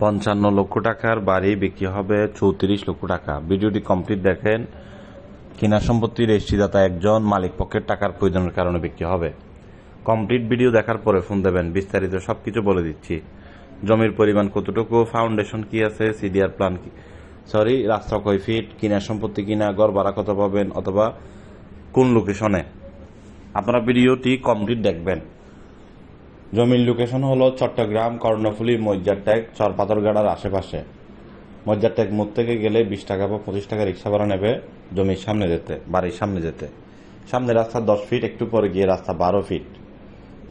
পঞ্চান্ন লক্ষ টাকার বাড়ি বিক্রি হবে চৌত্রিশ লক্ষ টাকা। ভিডিওটি কমপ্লিট দেখেন। কিনা সম্পত্তির রেজিস্ট্রিদাতা একজন, মালিক পক্ষের টাকার প্রয়োজনের কারণে বিক্রি হবে। কমপ্লিট ভিডিও দেখার পরে ফোন দেবেন, বিস্তারিত সবকিছু বলে দিচ্ছি। জমির পরিমাণ কতটুকু, ফাউন্ডেশন কি আছে, সিডিআর প্ল্যান কি? সরি, রাস্তা কয় ফিট, কিনা সম্পত্তি কিনা গড় ভাড়া কত পাবেন, অথবা কোন লোকেশনে? আপনারা ভিডিওটি কমপ্লিট দেখবেন। জমির লোকেশন হলো চট্টগ্রাম, কর্ণফুলী মজ্জারট্যাগ চরপাথরগাড়ার আশেপাশে। মজ্জারট্যাগ মোড় থেকে গেলে বিশ টাকা বা পঁচিশ টাকা রিক্সা ভাড়া নেবে জমির সামনে যেতে, বাড়ির সামনে যেতে। সামনে রাস্তা দশ ফিট একটু পরে গিয়ে রাস্তা বারো ফিট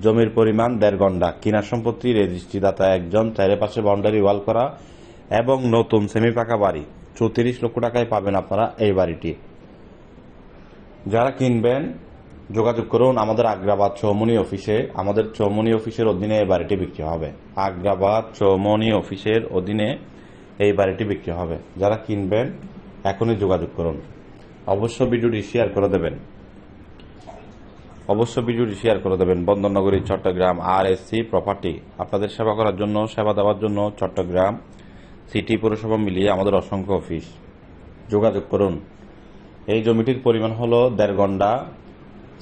জমির পরিমাণ দেড় ঘণ্টা। কিনা সম্পত্তি, রেজিস্ট্রিদাতা একজন, চারিপাশে বাউন্ডারি ওয়াল করা এবং নতুন সেমি পাকা বাড়ি। চৌত্রিশ লক্ষ টাকায় পাবেন আপনারা এই বাড়িটি। যারা কিনবেন যোগাযোগ করুন আমাদের আগ্রাবাদ চৌমনি অফিসে। আমাদের চৌমনি অফিসের অধীনে এই বাড়িটি বিক্রি হবে। আগ্রাবাদ চৌমনি অফিসের অধীনে এই বাড়িটি বিক্রি হবে। যারা কিনবেন, এখনই যোগাযোগ করুন। অবশ্য ভিডিওটি শেয়ার করে দেবেন। অবশ্য ভিডিওটি শেয়ার করে দেবেন। বন্দরনগরী, Chattogram R S C property আপনাদের সেবা করার জন্য, সেবা দেওয়ার জন্য চট্টগ্রাম সিটি পৌরসভা মিলিয়ে আমাদের অসংখ্য অফিস। যোগাযোগ করুন। এই জমিটির পরিমাণ হলো দেড় ঘণ্টা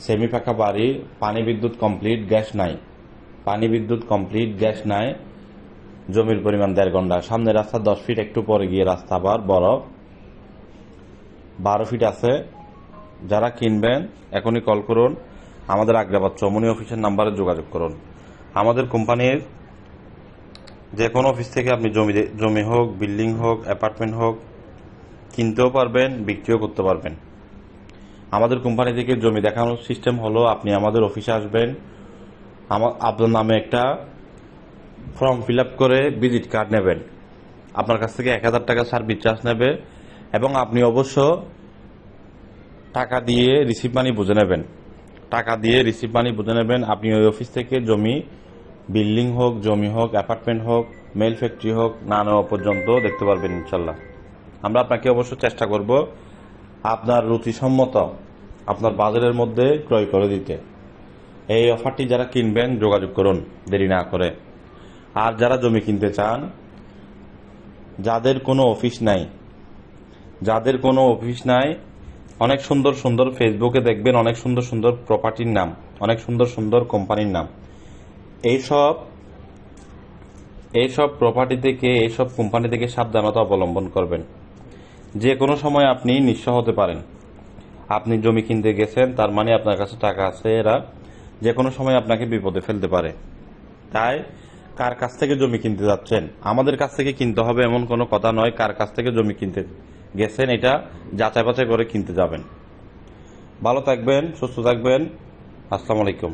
সেমি পাকা বাড়ি, পানি বিদ্যুৎ কমপ্লিট, গ্যাস নাই। পানি বিদ্যুৎ কমপ্লিট, গ্যাস নাই, জমির পরিমাণ দেড় ঘণ্টা। সামনে রাস্তা দশ ফিট, একটু পরে গিয়ে রাস্তা আবার বরফ। বারো ফিট আছে। যারা কিনবেন, এখনই কল করুন। আমাদের আগ্রাবাদ চমনি অফিসের নাম্বারে যোগাযোগ করুন। আমাদের কোম্পানির যে কোনো অফিস থেকে আপনি জমি জমি হোক, বিল্ডিং হোক, অ্যাপার্টমেন্ট হোক, কিনতেও পারবেন, বিক্রিও করতে পারবেন। আমাদের কোম্পানি থেকে জমি দেখানোর সিস্টেম হলো, আপনি আমাদের অফিসে আসবেন। আপনার নামে একটা ফর্ম ফিল আপ করে ভিজিট কার্ড নেবেন। আপনার কাছ থেকে এক হাজার টাকা সার্ভিস চার্জ নেবে এবং আপনি অবশ্য টাকা দিয়ে রিসিভ মানি বুঝে নেবেন। টাকা দিয়ে রিসিভ মানি বুঝে নেবেন। আপনি ওই অফিস থেকে জমি, বিল্ডিং হোক, জমি হোক, অ্যাপার্টমেন্ট হোক মেল ফ্যাক্টরি হোক, না নেওয়া পর্যন্ত দেখতে পারবেন ইনশাল্লাহ। আমরা আপনাকে অবশ্য চেষ্টা করব আপনার রুচিসম্মত আপনার বাজারের মধ্যে ক্রয় করে দিতে। এই অফারটি যারা কিনবেন, যোগাযোগ করুন, দেরি না করে। আর যারা জমি কিনতে চান, যাদের কোনো অফিস নাই, যাদের কোনো অফিস নাই, অনেক সুন্দর সুন্দর ফেসবুকে দেখবেন, অনেক সুন্দর সুন্দর প্রপার্টির নাম, অনেক সুন্দর সুন্দর কোম্পানির নাম। এইসব এইসব প্রপার্টি থেকে, এইসব কোম্পানি থেকে সাবধানতা অবলম্বন করবেন। যে কোনো সময় আপনি নিঃস্ব হতে পারেন। আপনি জমি কিনতে গেছেন, তার মানে আপনার কাছে টাকা আছে, এরা যে কোনো সময় আপনাকে বিপদে ফেলতে পারে। তাই, কার কাছ থেকে জমি কিনতে যাচ্ছেন? আমাদের কাছ থেকে কিনতে হবে এমন কোনো কথা নয়, কার কাছ থেকে জমি কিনতে গেছেন, এটা যাচাই বাছাই করে কিনতে যাবেন। ভালো থাকবেন, সুস্থ থাকবেন, আসসালামু আলাইকুম।